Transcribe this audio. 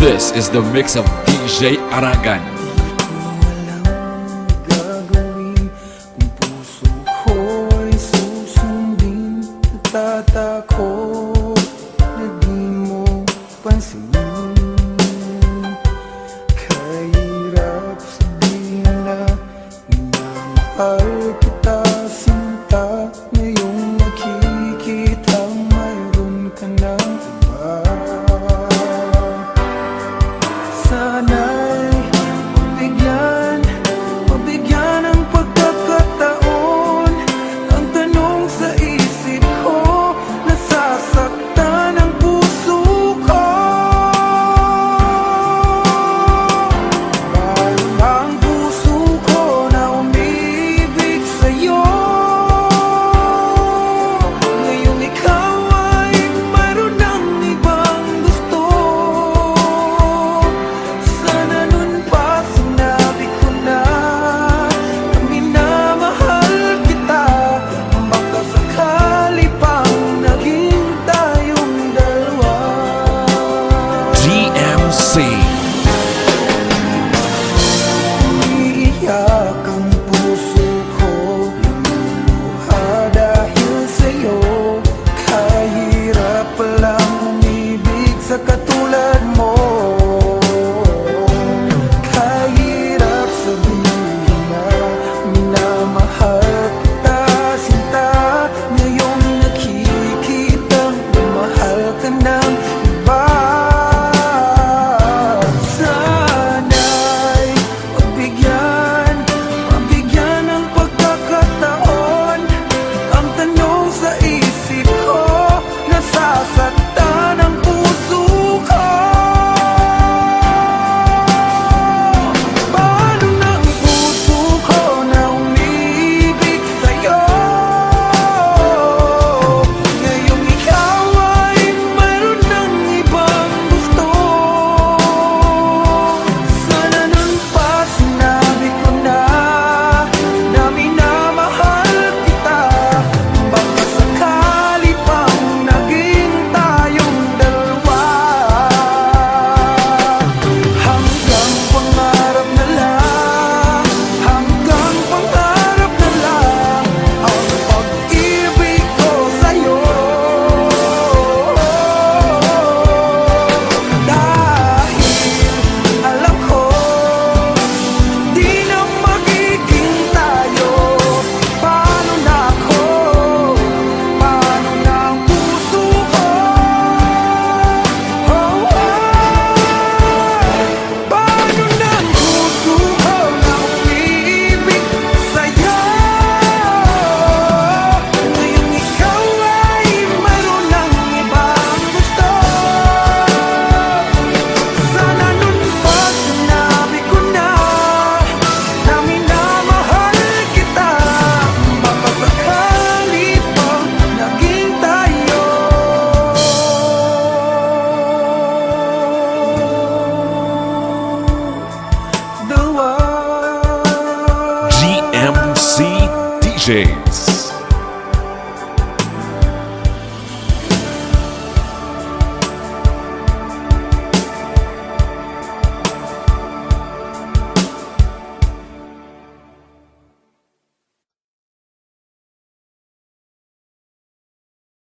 This is the mix of DJ Aragan. Ako na di mo pansinin Kahirap sabihin na Minamahal kita Sinta ngayong nakikita Mayroon ka katulad mo. DJs.